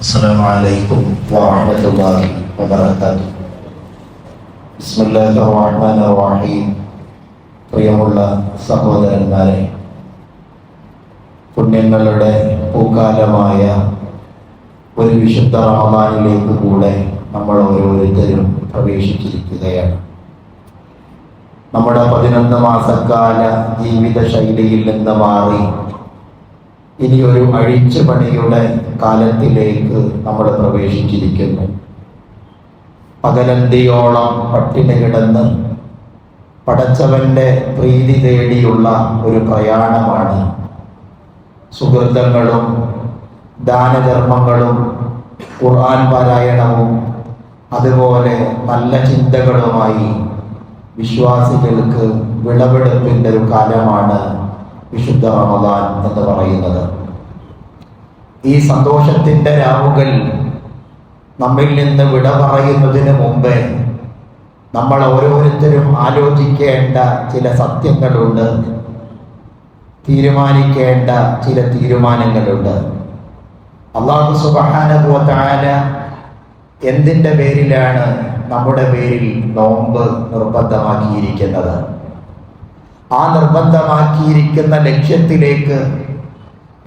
السلام عليكم ورحمة الله وبركاته بسم الله الرحمن الرحيم പ്രിയമുള്ള സഹോദരന്മാരെ പുണ്യങ്ങളുടെ പൂക്കാലമായ ഒരു വിശുദ്ധ റമദാനിലേക്ക് കൂടെ നമ്മൾ ഓരോരുത്തരും പ്രവേശിച്ചിരിക്കുകയാണ് നമ്മുടെ പതിനൊന്ന് മാസക്കാല ജീവിത ശൈലിയിൽ നിന്ന് മാറി ഇനി ഒരു അഴിച്ചുപണിയുടെ കാലത്തിലേക്ക് നമ്മൾ പ്രവേശിച്ചിരിക്കുന്നു. പകലന്തിയോളം പട്ടിണി കിടന്ന് പടച്ചവന്റെ പ്രീതി തേടിയുള്ള ഒരു പ്രയാണമാണ്. സുഹൃത്തങ്ങളും ദാനധർമ്മങ്ങളും ഖുർആൻ പാരായണവും അതുപോലെ നല്ല ചിന്തകളുമായി വിശ്വാസികൾക്ക് വിളവെടുപ്പിന്റെ ഒരു കാലമാണ് വിശുദ്ധ റമദാൻ എന്ന് പറയുന്നത്. ഈ സന്തോഷത്തിന്റെ രാവുകൾ നമ്മിൽ നിന്ന് വിട പറയുന്നതിന് മുമ്പേ നമ്മൾ ഓരോരുത്തരും ആലോചിക്കേണ്ട ചില സത്യങ്ങളുണ്ട്. തീരുമാനിക്കേണ്ട ചില തീരുമാനങ്ങളുണ്ട്. അള്ളാഹു സുബാനുഭവത്തായ എന്തിന്റെ പേരിലാണ് നമ്മുടെ പേരിൽ നോമ്പ് നിർബന്ധമാക്കിയിരിക്കുന്നത്? ആ നിർബന്ധമാക്കിയിരിക്കുന്ന ലക്ഷ്യത്തിലേക്ക്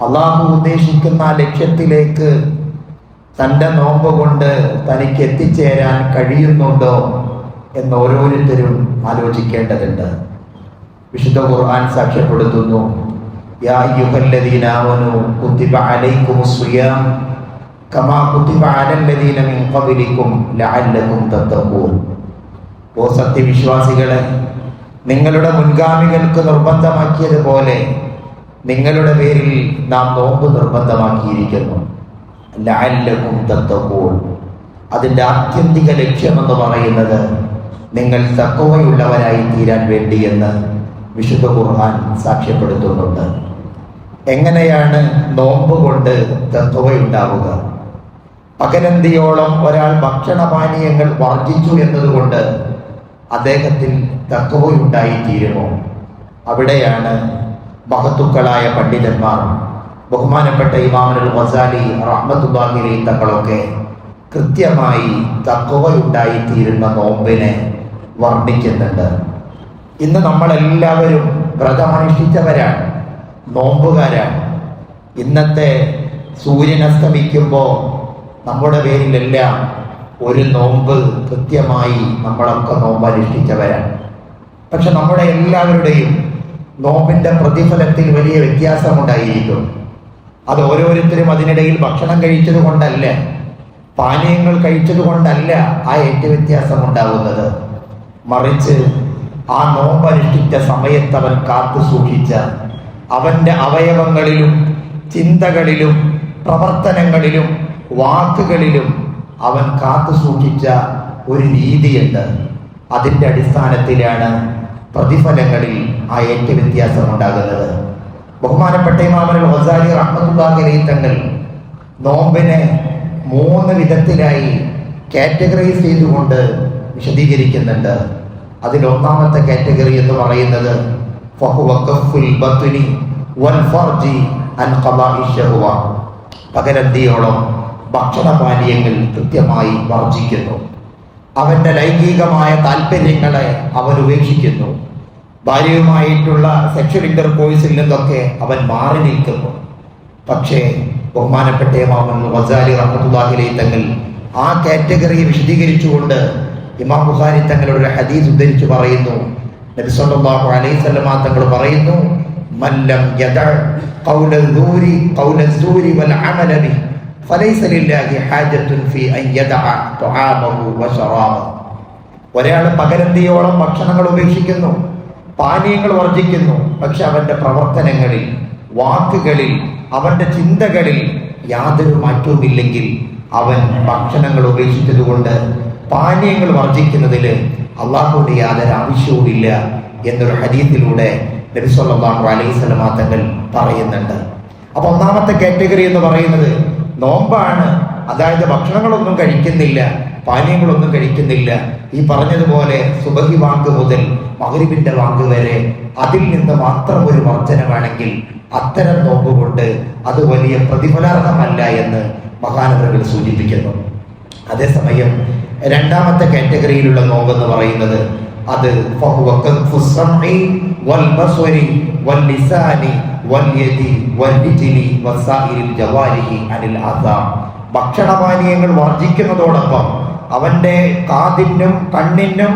അള്ളാഹു ഉദ്ദേശിക്കുന്ന ആ ലക്ഷ്യത്തിലേക്ക് തന്റെ നോമ്പ് കൊണ്ട് തനിക്ക് എത്തിച്ചേരാൻ കഴിയുന്നുണ്ടോ എന്ന് ഓരോരുത്തരും ആലോചിക്കേണ്ടതുണ്ട്. വിശുദ്ധ ഖുർആൻ സാക്ഷ്യപ്പെടുത്തുന്നു യാ അയ്യുഹല്ലദീന സിയാം കമാ മിൻ ലഅല്ലകും സത്യവിശ്വാസികളെ നിങ്ങളുടെ മുൻഗാമികൾക്ക് നിർബന്ധമാക്കിയതുപോലെ നിങ്ങളുടെ പേരിൽ നാം നോമ്പ് നിർബന്ധമാക്കിയിരിക്കുന്നു. ലാലും തത്തഖൂൻ. അതിന്റെ ആത്യന്തിക ലക്ഷ്യമെന്ന് പറയുന്നത് നിങ്ങൾ തക്കവയുള്ളവരായി തീരാൻ വേണ്ടിയെന്ന് വിശുദ്ധ ഖുർആൻ സാക്ഷ്യപ്പെടുത്തുന്നുണ്ട്. എങ്ങനെയാണ് നോമ്പ് കൊണ്ട് തത്വയുണ്ടാവുക പകരന്തിയോളം ഒരാൾ ഭക്ഷണപാനീയങ്ങൾ വർജിച്ചു എന്നതുകൊണ്ട് അദ്ദേഹത്തിൽ തക്കവയുണ്ടായിത്തീരുമോ അവിടെയാണ് മഹത്തുക്കളായ പണ്ഡിതന്മാർ ബഹുമാനപ്പെട്ട ഇമാമുൽ വസാലി റഹ്മത്തുല്ലാഹിരി തങ്ങളൊക്കെ കൃത്യമായി തക്കവയുണ്ടായിത്തീരുന്ന നോമ്പിനെ വർണിക്കുന്നുണ്ട്. ഇന്ന് നമ്മളെല്ലാവരും വ്രതമനുഷ്ഠിച്ചവരാണ് നോമ്പുകാരാണ്. ഇന്നത്തെ സൂര്യൻ അസ്തമിക്കുമ്പോൾ നമ്മുടെ പേരിലെല്ലാം ഒരു നോമ്പ് കൃത്യമായി നമ്മളൊക്കെ നോമ്പ് അനുഷ്ഠിച്ചവരാണ് പക്ഷെ നമ്മുടെ എല്ലാവരുടെയും നോമ്പിന്റെ പ്രതിഫലത്തിൽ വലിയ വ്യത്യാസമുണ്ടായിരിക്കും. അത് ഓരോരുത്തരും അതിനിടയിൽ ഭക്ഷണം കഴിച്ചത് കൊണ്ടല്ല പാനീയങ്ങൾ കഴിച്ചത് കൊണ്ടല്ല ആ ഏറ്റ വ്യത്യാസം ഉണ്ടാകുന്നത് മറിച്ച് ആ നോമ്പ് അനുഷ്ഠിച്ച സമയത്ത് അവൻ കാത്തു സൂക്ഷിച്ച അവന്റെ അവയവങ്ങളിലും ചിന്തകളിലും പ്രവർത്തനങ്ങളിലും വാക്കുകളിലും അവൻ കാത്തു സൂക്ഷിച്ച ഒരു രീതിയുണ്ട്. അതിന്റെ അടിസ്ഥാനത്തിലാണ് പ്രതിഫലങ്ങളിൽ ആ ഏറ്റ വ്യത്യാസം ഉണ്ടാകുന്നത്. ബഹുമാനപ്പെട്ട ഇമാമനുൽ ഹസാലി റഹ്മത്തുല്ലാഹി തങ്ങൾ നോമ്പിനെ മൂന്ന് വിധത്തിലായി കാറ്റഗറൈസ് ചെയ്തുകൊണ്ട് വിശദീകരിക്കുന്നുണ്ട്. അതിൽ ഒന്നാമത്തെ കാറ്റഗറി എന്ന് പറയുന്നത് പകരന്തിയോളം ഭക്ഷണപാനീയങ്ങൾ കൃത്യമായി വർജിക്കുന്നു. അവന്റെ ലൈംഗികമായ താല്പര്യങ്ങളെ അവൻ ഉപേക്ഷിക്കുന്നു. ഭാര്യയുമായിട്ടുള്ള സെക്ഷൽ ഇന്റർകോഴ്സിൽ നിന്നൊക്കെ അവൻ മാറി നിൽക്കുന്നു. പക്ഷേ ബഹുമാനപ്പെട്ട ഇമാമെന്ന് വസാലി റഹ്മത്തുല്ലാഹിലെ തങ്ങൾ ആ കാറ്റഗറി വിശദീകരിച്ചുകൊണ്ട് ഇമാം ബുഖാരി തങ്ങളുടെ ഒരു ഹദീസ് ഉദ്ധരിച്ച് പറയുന്നു. നബി അലൈഹി തങ്ങൾ പറയുന്നു മല്ലം യദ ഖൗല ദൂരി വൽ അമല ഒരാൾ പകരന്തിയോളം ഭക്ഷണങ്ങൾ ഉപേക്ഷിക്കുന്നു പാനീയങ്ങൾ വർജിക്കുന്നു പക്ഷെ അവന്റെ പ്രവർത്തനങ്ങളിൽ വാക്കുകളിൽ അവന്റെ ചിന്തകളിൽ യാതൊരു മാറ്റവുമില്ലെങ്കിൽ അവൻ ഭക്ഷണങ്ങൾ ഉപേക്ഷിച്ചതുകൊണ്ട് പാനീയങ്ങൾ വർജിക്കുന്നതിൽ അള്ളാഹുവിന്റെ യാതൊരു ആവശ്യവുമില്ല എന്നൊരു ഹരിയത്തിലൂടെ നബിസ്വല്ലാഹു അലൈഹി സ്വലമാ തങ്ങൾ പറയുന്നുണ്ട്. അപ്പൊ ഒന്നാമത്തെ കാറ്റഗറി എന്ന് പറയുന്നത് നോമ്പാണ്. അതായത് ഭക്ഷണങ്ങളൊന്നും കഴിക്കുന്നില്ല പാനീയങ്ങളൊന്നും കഴിക്കുന്നില്ല. ഈ പറഞ്ഞതുപോലെ സുബഹി വാങ്ക് മുതൽ മകരുവിന്റെ വാങ്ക് വരെ അതിൽ നിന്ന് മാത്രം ഒരു വർജനമാണെങ്കിൽ അത്തരം നോമ്പ് കൊണ്ട് അത് വലിയ പ്രതിഫലാർഹമല്ല എന്ന് മഹാനവറുകൾ സൂചിപ്പിക്കുന്നു. അതേസമയം രണ്ടാമത്തെ കാറ്റഗറിയിലുള്ള നോമ്പ് എന്ന് പറയുന്നത് അത് ഭക്ഷണപാനീയങ്ങൾ വർജിക്കുന്നതോടൊപ്പം അവന്റെ കാതിനും കണ്ണിനും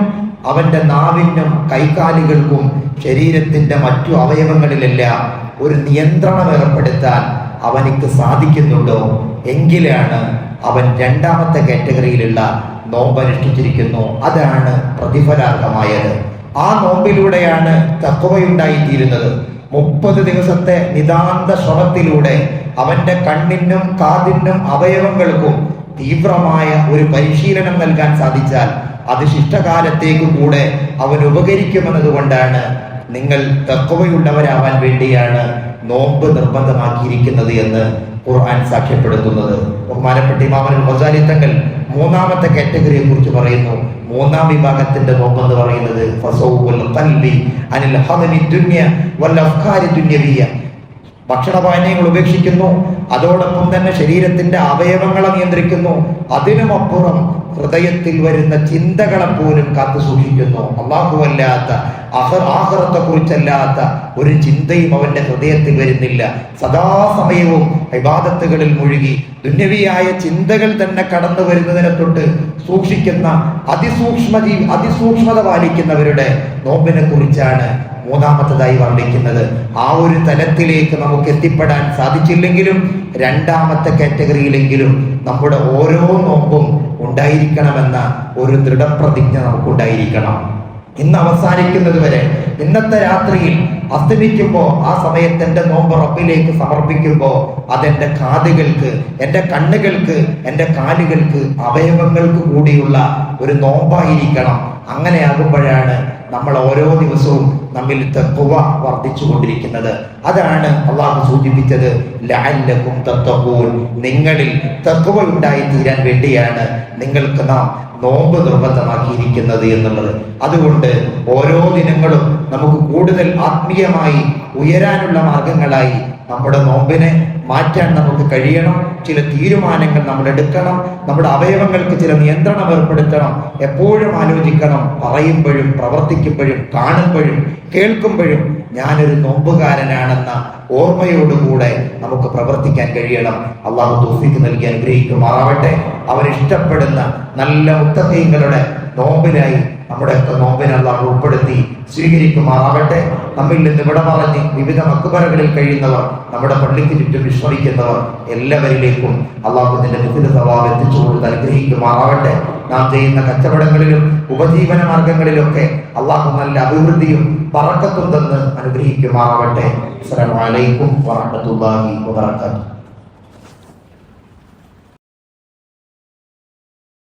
അവന്റെ നാവിനും കൈകാലുകൾക്കും ശരീരത്തിന്റെ മറ്റു അവയവങ്ങളിലെല്ലാം ഒരു നിയന്ത്രണം ഏർപ്പെടുത്താൻ അവനിക്ക് സാധിക്കുന്നുണ്ടോ? എങ്കിലാണ് അവൻ രണ്ടാമത്തെ കാറ്റഗറിയിലുള്ള നോമ്പ് അനുഷ്ഠിച്ചിരിക്കുന്നു അതാണ് പ്രതിഫലാർഹമായത്. ആ നോമ്പിലൂടെയാണ് തക്കവയുണ്ടായിത്തീരുന്നത് മുപ്പത് ദിവസത്തെ നിതാന്ത ശ്രമത്തിലൂടെ അവന്റെ കണ്ണിനും കാതിനും അവയവങ്ങൾക്കും തീവ്രമായ ഒരു പരിശീലനം നൽകാൻ സാധിച്ചാൽ അത് ശിഷ്ടകാലത്തേക്ക് കൂടെ അവൻ ഉപകരിക്കുമെന്നതുകൊണ്ടാണ് നിങ്ങൾ തക്കവയുള്ളവരാവാൻ വേണ്ടിയാണ് നോമ്പ് നിർബന്ധമാക്കിയിരിക്കുന്നത് എന്ന് ഖുർആൻ സാക്ഷ്യപ്പെടുത്തുന്നത്. ബഹുമാനപ്പെട്ട ഇമാമൻ മൊസാലി തങ്ങൾ മൂന്നാമത്തെ കാറ്റഗറിയെ കുറിച്ച് പറയുന്നു. മൂന്നാം വിഭാഗത്തിന്റെ നോക്കെന്ന് പറയുന്നത് അനിൽ വൽ ഉപേക്ഷിക്കുന്നു. അതോടൊപ്പം തന്നെ ശരീരത്തിന്റെ അവയവങ്ങളെ നിയന്ത്രിക്കുന്നു. അതിനുമപ്പുറം ഹൃദയത്തിൽ വരുന്ന ചിന്തകളെ പോലും കാത്തു സൂക്ഷിക്കുന്നു. അള്ളാഹുവല്ലാത്ത ആഹ്റത്തെ കുറിച്ചല്ലാത്ത ഒരു ചിന്തയും അവന്റെ ഹൃദയത്തിൽ വരുന്നില്ല. സദാസമയവും വിവാദത്തുകളിൽ മുഴുകി ദുന്യവിയായ ചിന്തകൾ തന്നെ കടന്നു വരുന്നതിനെ തൊട്ട് സൂക്ഷിക്കുന്ന അതിസൂക്ഷ്മ അതിസൂക്ഷ്മത പാലിക്കുന്നവരുടെ നോമ്പിനെ കുറിച്ചാണ് മൂന്നാമത്തതായി വർണിക്കുന്നത്. ആ ഒരു തലത്തിലേക്ക് നമുക്ക് എത്തിപ്പെടാൻ സാധിച്ചില്ലെങ്കിലും രണ്ടാമത്തെ കാറ്റഗറിയിലെങ്കിലും നമ്മുടെ ഓരോ നോമ്പും ഉണ്ടായിരിക്കണമെന്ന ഒരു ദൃഢപ്രതിജ്ഞ നമുക്കുണ്ടായിരിക്കണം. ഇന്ന് അവസാനിക്കുന്നത് വരെ ഇന്നത്തെ രാത്രിയിൽ അസ്തമിക്കുമ്പോൾ ആ സമയത്ത് എന്റെ നോമ്പ് റബ്ബിലേക്ക് സമർപ്പിക്കുമ്പോൾ അതെന്റെ കാതുകൾക്ക് എന്റെ കണ്ണുകൾക്ക് എന്റെ കാലുകൾക്ക് അവയവങ്ങൾക്ക് കൂടിയുള്ള ഒരു നോമ്പായിരിക്കണം. അങ്ങനെയാകുമ്പോഴാണ് നമ്മൾ ഓരോ ദിവസവും നമ്മിൽ വർദ്ധിച്ചു കൊണ്ടിരിക്കുന്നത് അതാണ് അള്ളാഹു സൂചിപ്പിച്ചത്. ലഅല്ലക്കും തത്തഖൂൻ. നിങ്ങളിൽ തെക്കുവ ഉണ്ടായി തീരാൻ വേണ്ടിയാണ് നിങ്ങൾക്ക് നാം നോമ്പ് നിർബന്ധമാക്കിയിരിക്കുന്നത് എന്നുള്ളത്. അതുകൊണ്ട് ഓരോ ദിനങ്ങളും നമുക്ക് കൂടുതൽ ആത്മീയമായി ഉയരാനുള്ള മാർഗങ്ങളായി നമ്മുടെ നോമ്പിനെ മാറ്റാൻ നമുക്ക് കഴിയണം. ചില തീരുമാനങ്ങൾ നമ്മൾ എടുക്കണം. നമ്മുടെ അവയവങ്ങൾക്ക് ചില നിയന്ത്രണം ഏർപ്പെടുത്തണം. എപ്പോഴും ആലോചിക്കണം. പറയുമ്പോഴും പ്രവർത്തിക്കുമ്പോഴും കാണുമ്പോഴും കേൾക്കുമ്പോഴും ഞാനൊരു നോമ്പുകാരനാണെന്ന ഓർമ്മയോടുകൂടെ നമുക്ക് പ്രവർത്തിക്കാൻ കഴിയണം. അള്ളാഹു തോഫിക്ക് നൽകി അനുഗ്രഹിക്കുമാറാവട്ടെ. അവരിഷ്ടപ്പെടുന്ന നല്ല മുത്തക്കൈങ്ങളുടെ നോമ്പിനായി നമ്മുടെ നോമ്പിനെ അള്ളാഹു ഉൾപ്പെടുത്തി സ്വീകരിക്കുമാറാവട്ടെ നമ്മിൽ നിന്ന് ഇവിടെ പറഞ്ഞ് വിവിധ മക്കുപരകളിൽ കഴിയുന്നവർ നമ്മുടെ പള്ളിക്ക് ചുറ്റും വിശ്രമിക്കുന്നവർ എല്ലാവരിലേക്കും അള്ളാഹുദിന്റെ വിവിധ സ്വഭാവം എത്തിച്ചു കൊടുത്ത് അനുഗ്രഹിക്കുമാറാവട്ടെ നാം ചെയ്യുന്ന കച്ചവടങ്ങളിലും ഉപജീവന മാർഗങ്ങളിലൊക്കെ അള്ളാഹു നല്ല അഭിവൃദ്ധിയും പറക്കത്തും തന്ന് അനുഗ്രഹിക്കുമാറാവട്ടെ അസ്സലാമു അലൈക്കും വറഹ്മത്തുള്ളാഹി വബറകാതുഹു.